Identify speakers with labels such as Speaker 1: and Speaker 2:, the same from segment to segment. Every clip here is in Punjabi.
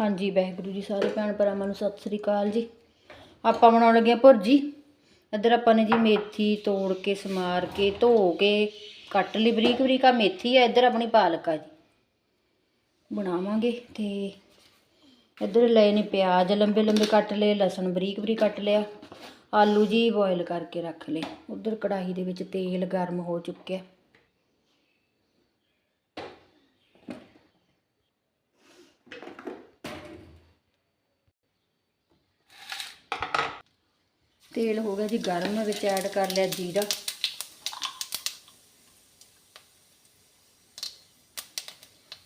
Speaker 1: ਹਾਂਜੀ, ਵਾਹਿਗੁਰੂ ਜੀ, ਸਾਰੇ ਭੈਣ ਭਰਾਵਾਂ ਨੂੰ ਸਤਿ ਸ੍ਰੀ ਅਕਾਲ ਜੀ। ਆਪਾਂ ਬਣਾਉਣ ਲੱਗੇ ਹਾਂ ਭੁਰਜੀ। ਇੱਧਰ ਆਪਾਂ ਨੇ ਜੀ ਮੇਥੀ ਤੋੜ ਕੇ, ਸਮਾਰ ਕੇ, ਧੋ ਕੇ, ਕੱਟ ਲਈ। ਬਰੀਕ ਬਰੀਕ ਆ ਮੇਥੀ ਆ, ਇੱਧਰ ਆਪਣੀ ਪਾਲਕ ਆ ਜੀ। ਬਣਾਵਾਂਗੇ ਤੇ ਇੱਧਰ ਲਏ ਨੇ ਪਿਆਜ਼, ਲੰਬੇ ਲੰਬੇ ਕੱਟ ਲਏ, ਲਸਣ ਬਰੀਕ ਬਰੀਕ ਕੱਟ ਲਿਆ। ਆਲੂ ਜੀ ਬੋਇਲ ਕਰਕੇ ਰੱਖ ਲਏ। ਉੱਧਰ ਕੜਾਹੀ ਦੇ ਵਿੱਚ ਤੇਲ ਗਰਮ ਹੋ ਚੁੱਕਿਆ। ਤੇਲ ਹੋ ਗਿਆ ਜੀ ਗਰਮ, ਵਿੱਚ ਐਡ ਕਰ ਲਿਆ ਜੀਰਾ।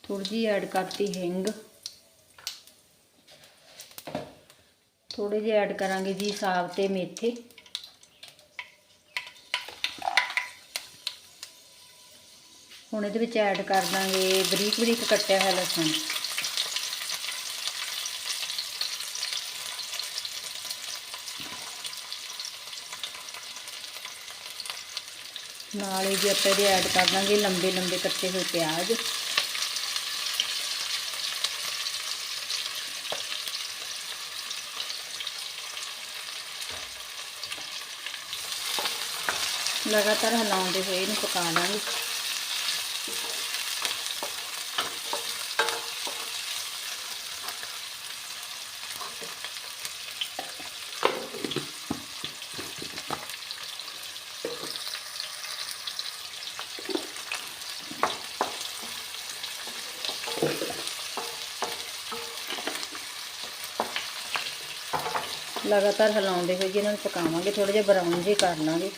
Speaker 1: ਥੋੜੀ ਜਿਹੀ ਐਡ ਕਰਤੀ ਹਿੰਗ। ਥੋੜੇ ਜਿਹੇ ਐਡ ਕਰਾਂਗੇ ਜੀ ਸਾਗ ਸਾਬਤੇ ਮੇਥੇ। ਹੁਣ ਇਹਦੇ ਵਿੱਚ ਐਡ ਕਰ ਦਾਂਗੇ ਬਰੀਕ ਬਰੀਕ ਕੱਟਿਆ ਹੋਇਆ ਲਸਣ। ਨਾਲ ਹੀ ਜੇ ਆਪਾਂ ਇਹਦੇ ਐਡ ਕਰ ਦਾਂਗੇ ਲੰਬੇ ਲੰਬੇ ਕੱਟੇ ਹੋਏ ਪਿਆਜ਼। ਲਗਾਤਾਰ ਹਲਾਉਂਦੇ ਹੋਏ ਇਹਨੂੰ ਪਕਾ ਲਾਂਗੇ ਲਗਾਤਾਰ ਹਿਲਾਉਂਦੇ ਹੋਏ ਜੀ ਇਹਨਾਂ ਨੂੰ ਪਕਾਵਾਂਗੇ ਥੋੜੇ ਜਿਹਾ ਬਰਾਊਨ ਜੇ ਕਰ ਲਾਂਗੇ।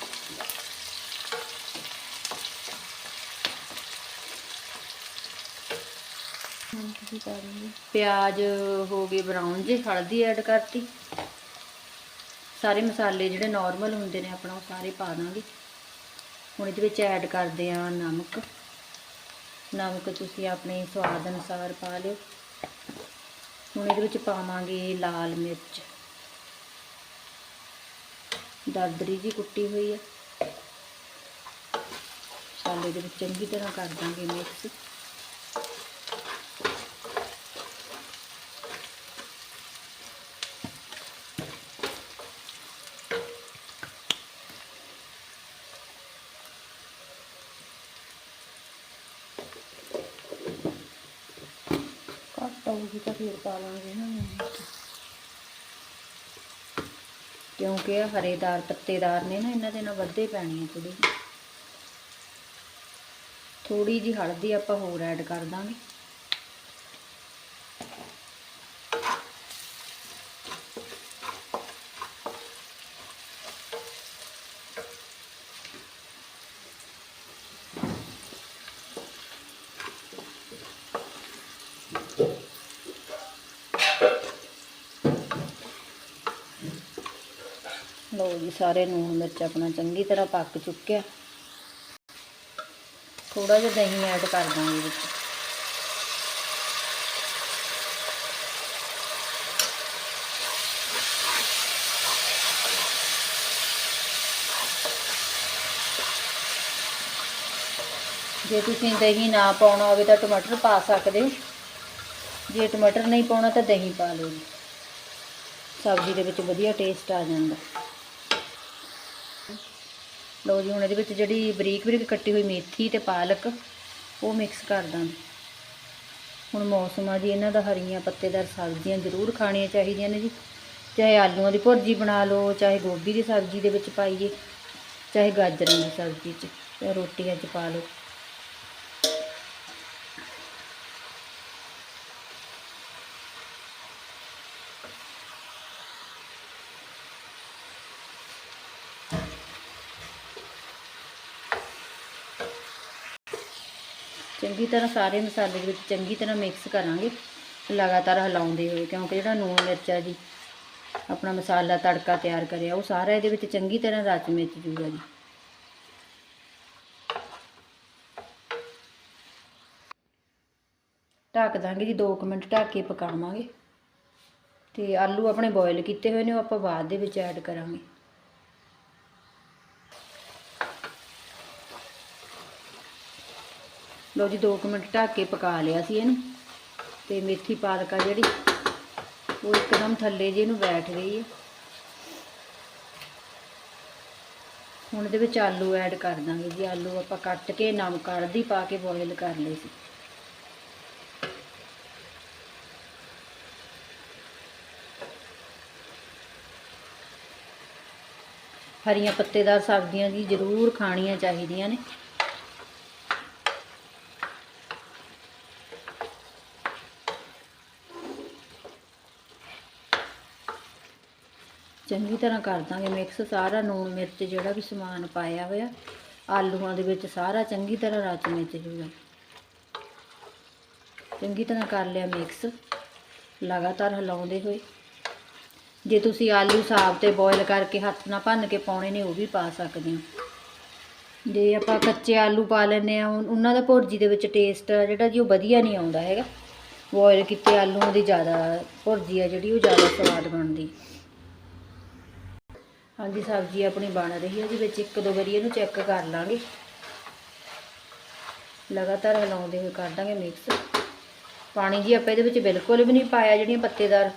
Speaker 1: ਪਿਆਜ਼ ਹੋ ਗਏ ਬਰਾਊਨ ਜਿਹੇ, ਹਲਦੀ ਐਡ ਕਰਤੀ। ਸਾਰੇ ਮਸਾਲੇ ਜਿਹੜੇ ਨਾਰਮਲ ਹੁੰਦੇ ਨੇ ਆਪਣਾ, ਉਹ ਸਾਰੇ ਪਾ ਦਾਂਗੇ। ਹੁਣ ਇਹਦੇ ਵਿੱਚ ਐਡ ਕਰਦੇ ਆ ਨਮਕ। ਨਮਕ ਤੁਸੀਂ ਆਪਣੇ ਸਵਾਦ ਅਨੁਸਾਰ ਪਾ ਲਿਓ। ਹੁਣ ਇਹਦੇ ਵਿੱਚ ਪਾਵਾਂਗੇ ਲਾਲ ਮਿਰਚ। ਦਰਦਰੀ ਜੀ ਕੁੱਟੀ ਹੋਈ ਹੈ ਮਸਾਲੇ ਦੇ ਵਿੱਚ ਚੰਗੀ ਤਰ੍ਹਾਂ ਕਰ ਦਾਂਗੇ ਮਿਕਸ ਘੱਟ ਆਊਗੀ ਤਾਂ ਫਿਰ ਪਾ ਲਾਂਗੇ ਨਾ ਨਮਕ। ਕਿਉਂਕਿ ਇਹ ਹਰੇਦਾਰ ਪੱਤੇਦਾਰ ਨੇ ਨਾ, ਇਹਨਾਂ ਦੇ ਨਾਲ ਵੱਧੇ ਪੈਣੀ ਹੈ ਥੋੜੀ ਥੋੜੀ ਜੀ ਹਲਦੀ ਆਪਾਂ ਹੋਰ ਐਡ ਕਰ ਦਾਂਗੇ। ਲਓ ਜੀ, ਸਾਰੇ ਨੂਣ ਮਿਰਚ ਆਪਣਾ ਚੰਗੀ ਤਰ੍ਹਾਂ ਪੱਕ ਚੁੱਕਿਆ। ਥੋੜਾ ਜਿਹਾ ਦਹੀਂ ਐਡ ਕਰ ਦਾਂਗੇ ਵਿੱਚ। ਜੇ ਤੁਸੀਂ ਦਹੀਂ ਨਾ ਪਾਉਣਾ ਹੋਵੇ ਤਾਂ ਟਮਾਟਰ ਪਾ ਸਕਦੇ ਹੋ। ਜੇ ਟਮਾਟਰ ਨਹੀਂ ਪਾਉਣਾ ਤਾਂ ਦਹੀਂ ਪਾ ਲਓ ਜੀ। ਸਬਜ਼ੀ ਦੇ ਵਿੱਚ ਵਧੀਆ ਟੇਸਟ ਆ ਜਾਂਦਾ। ਲਓ ਜੀ, ਹੁਣ ਇਹਦੇ ਵਿੱਚ ਜਿਹੜੀ ਬਰੀਕ ਬਰੀਕ ਕੱਟੀ ਹੋਈ ਮੇਥੀ ਤੇ ਪਾਲਕ, ਉਹ ਮਿਕਸ ਕਰ ਦਾਂਗੇ। ਹੁਣ ਮੌਸਮ ਆ ਜੀ, ਇਹਨਾਂ ਦਾ ਹਰੀਆਂ ਪੱਤੇਦਾਰ ਸਬਜ਼ੀਆਂ ਜ਼ਰੂਰ ਖਾਣੀਆਂ ਚਾਹੀਦੀਆਂ ਨੇ ਜੀ। ਚਾਹੇ ਆਲੂਆਂ ਦੀ ਭੁਰਜੀ ਬਣਾ ਲਓ, ਚਾਹੇ ਗੋਭੀ ਦੀ ਸਬਜ਼ੀ ਦੇ ਵਿੱਚ ਪਾਈਏ, ਚਾਹੇ ਗਾਜਰਾਂ ਦੀ ਸਬਜ਼ੀ 'ਚ, ਚਾਹੇ ਰੋਟੀਆਂ 'ਚ ਪਾ ਲਓ। ਚੰਗੀ ਤਰ੍ਹਾਂ ਸਾਰੇ ਮਸਾਲੇ ਦੇ ਵਿੱਚ ਚੰਗੀ ਤਰ੍ਹਾਂ ਮਿਕਸ ਕਰਾਂਗੇ, ਲਗਾਤਾਰ ਹਿਲਾਉਂਦੇ ਹੋਏ, ਕਿਉਂਕਿ ਜਿਹੜਾ ਨੂਣ ਮਿਰਚ ਹੈ ਜੀ, ਆਪਣਾ ਮਸਾਲਾ ਤੜਕਾ ਤਿਆਰ ਕਰਿਆ, ਉਹ ਸਾਰਾ ਇਹਦੇ ਵਿੱਚ ਚੰਗੀ ਤਰ੍ਹਾਂ ਰਚ ਮਿਚ ਜੂਗਾ ਜੀ। ਢੱਕ ਦਾਂਗੇ ਜੀ 2 ਮਿੰਟ ਢੱਕ ਕੇ ਪਕਾਵਾਂਗੇ। ਤੇ ਆਲੂ ਆਪਣੇ ਬੋਇਲ ਕੀਤੇ ਹੋਏ ਨੇ, ਉਹ ਆਪਾਂ ਬਾਅਦ ਦੇ ਵਿੱਚ ਐਡ ਕਰਾਂਗੇ। ਲਓ ਜੀ 2 ਮਿੰਟ ਢੱਕ ਕੇ ਪਕਾ ਲਿਆ ਸੀ ਇਹਨੂੰ। ਤੇ ਮੇਥੀ ਪਾਲਕ ਆ ਜਿਹੜੀ, ਉਹ ਇੱਕਦਮ ਥੱਲੇ ਜੇ ਨੂੰ ਬੈਠ ਗਈ ਹੈ ਹੁਣ ਇਹਦੇ ਵਿੱਚ ਆਲੂ ਐਡ ਕਰ ਦਾਂਗੇ ਜੀ। ਆਲੂ ਆਪਾਂ ਕੱਟ ਕੇ ਨਮਕ ਹਲਦੀ ਪਾ ਕੇ ਬੋਇਲ ਕਰ ਲਏ ਸੀ। ਹਰੀਆਂ ਪੱਤੇਦਾਰ ਸਬਜ਼ੀਆਂ ਜੀ ਜ਼ਰੂਰ ਖਾਣੀਆਂ ਚਾਹੀਦੀਆਂ ਨੇ। ਚੰਗੀ ਤਰ੍ਹਾਂ ਕਰ ਦਾਂਗੇ ਮਿਕਸ ਸਾਰਾ ਨੂਣ ਮਿਰਚ ਜਿਹੜਾ ਵੀ ਸਮਾਨ ਪਾਇਆ ਹੋਇਆ, ਆਲੂਆਂ ਦੇ ਵਿੱਚ ਸਾਰਾ ਚੰਗੀ ਤਰ੍ਹਾਂ ਰਚ ਮਿਚ ਜੂਗਾ। ਚੰਗੀ ਤਰ੍ਹਾਂ ਕਰ ਲਿਆ ਮਿਕਸ ਲਗਾਤਾਰ ਹਿਲਾਉਂਦੇ ਹੋਏ। ਜੇ ਤੁਸੀਂ ਆਲੂ ਸਾਫ਼ ਤੇ ਬੋਇਲ ਕਰਕੇ ਹੱਥ ਨਾਲ ਭੰਨ ਕੇ ਪਾਉਣੇ ਨੇ, ਉਹ ਵੀ ਪਾ ਸਕਦੇ ਹੋ। ਜੇ ਆਪਾਂ ਕੱਚੇ ਆਲੂ ਪਾ ਲੈਂਦੇ ਆ ਉਹਨਾਂ ਦਾ ਭੁਰਜੀ ਦੇ ਵਿੱਚ ਟੇਸਟ ਜਿਹੜਾ ਜੀ ਉਹ ਵਧੀਆ ਨਹੀਂ ਆਉਂਦਾ ਹੈਗਾ। ਬੋਇਲ ਕੀਤੇ ਆਲੂਆਂ ਦੀ ਜ਼ਿਆਦਾ ਭੁਰਜੀ ਆ ਜਿਹੜੀ, ਉਹ ਜ਼ਿਆਦਾ ਸਵਾਦ ਬਣਦੀ। ਹਾਂਜੀ, ਸਬਜ਼ੀ ਆਪਣੀ ਬਣ ਰਹੀ ਹੈ ਜੀ ਵਿੱਚ ਇੱਕ ਦੋ ਵਾਰੀ ਇਹਨੂੰ ਚੈੱਕ ਕਰ ਲਾਂਗੇ। ਲਗਾਤਾਰ ਹਿਲਾਉਂਦੇ ਹੋਏ ਕਰ ਦਾਂਗੇ ਮਿਕਸ ਪਾਣੀ ਜੀ ਆਪਾਂ ਇਹਦੇ ਵਿੱਚ ਬਿਲਕੁਲ ਵੀ ਨਹੀਂ ਪਾਇਆ, ਜਿਹੜੀਆਂ ਪੱਤੇਦਾਰ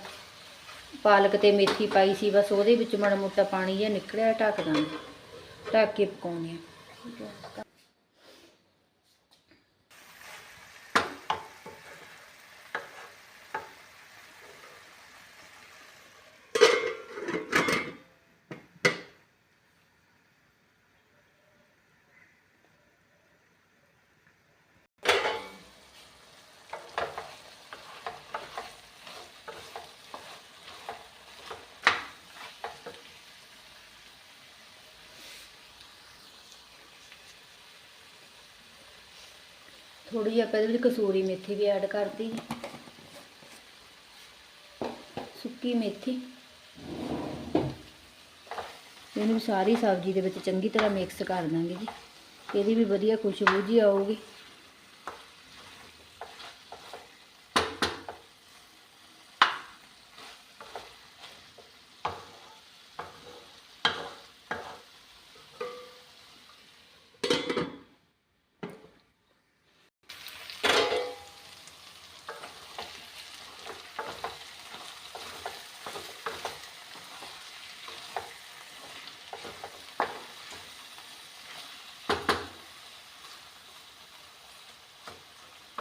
Speaker 1: ਪਾਲਕ ਤੇ ਮੇਥੀ ਪਾਈ ਸੀ, ਬਸ ਉਹਦੇ ਵਿੱਚ ਮਾੜਾ ਮੋਟਾ ਪਾਣੀ ਜਿਹਾ ਨਿਕਲਿਆ, ਢੱਕ ਦਾਂਗੇ। ਢੱਕ ਕੇ ਪਕਾਉਣੇ ਆ ਥੋੜੀ ਜਿਹੀ ਆਪਾਂ ਇਹਦੇ ਵਿੱਚ ਕਸੂਰੀ ਮੇਥੀ ਵੀ ਐਡ ਕਰਤੀ। ਸੁੱਕੀ ਮੇਥੀ। ਇਹਨੂੰ ਸਾਰੀ ਸਬਜ਼ੀ ਦੇ ਵਿੱਚ ਚੰਗੀ ਤਰ੍ਹਾਂ ਮਿਕਸ ਕਰ ਦਾਂਗੇ ਜੀ। ਇਹਦੀ ਵੀ ਵਧੀਆ ਖੁਸ਼ਬੂ ਜੀ ਆਊਗੀ।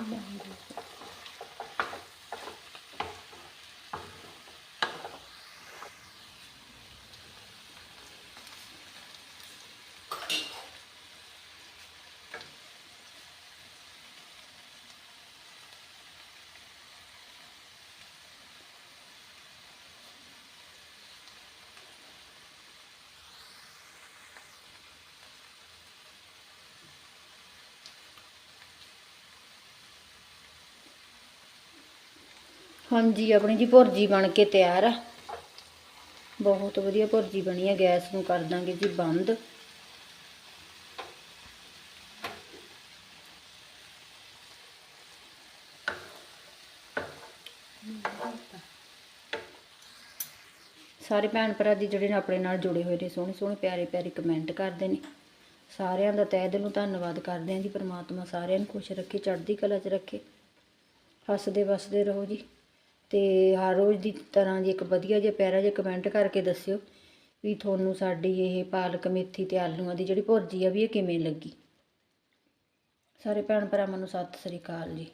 Speaker 1: 이 야. ਹਾਂਜੀ, ਆਪਣੀ ਜੀ ਭੁਰਜੀ ਬਣ ਕੇ ਤਿਆਰ ਆ। ਬਹੁਤ ਵਧੀਆ ਭੁਰਜੀ ਬਣੀ ਆ, ਗੈਸ ਨੂੰ ਕਰ ਦਾਂਗੇ ਜੀ ਬੰਦ। ਸਾਰੇ ਭੈਣ ਭਰਾ ਦੀ ਜਿਹੜੇ ਨੇ ਆਪਣੇ ਨਾਲ ਜੁੜੇ ਹੋਏ ਨੇ, ਸੋਹਣੇ ਸੋਹਣੇ ਪਿਆਰੇ ਪਿਆਰੇ ਕਮੈਂਟ ਕਰਦੇ ਨੇ। ਸਾਰਿਆਂ ਦਾ ਤਹਿ ਦਿਲੋਂ ਧੰਨਵਾਦ ਕਰਦੇ ਹਾਂ ਜੀ, ਪ੍ਰਮਾਤਮਾ ਸਾਰਿਆਂ ਨੂੰ ਖੁਸ਼ ਰੱਖੇ, ਚੜ੍ਹਦੀ ਕਲਾ 'ਚ ਰੱਖੇ। ਹੱਸਦੇ ਵਸਦੇ ਰਹੋ ਜੀ। ਤੇ ਹਰ ਰੋਜ਼ ਦੀ ਤਰ੍ਹਾਂ ਜੀ ਇੱਕ ਵਧੀਆ ਜਿਹਾ ਪਿਆਰਾ ਜਿਹਾ ਕਮੈਂਟ ਕਰਕੇ ਦੱਸਿਓ ਵੀ ਤੁਹਾਨੂੰ ਸਾਡੀ ਇਹ ਪਾਲਕ ਮੇਥੀ ਤੇ ਆਲੂਆਂ ਦੀ ਜਿਹੜੀ ਭੁਰਜੀ ਆ ਵੀ ਇਹ ਕਿਵੇਂ ਲੱਗੀ? ਸਾਰੇ ਭੈਣ ਭਰਾਵਾਂ ਨੂੰ ਸਤਿ ਸ੍ਰੀ ਅਕਾਲ ਜੀ।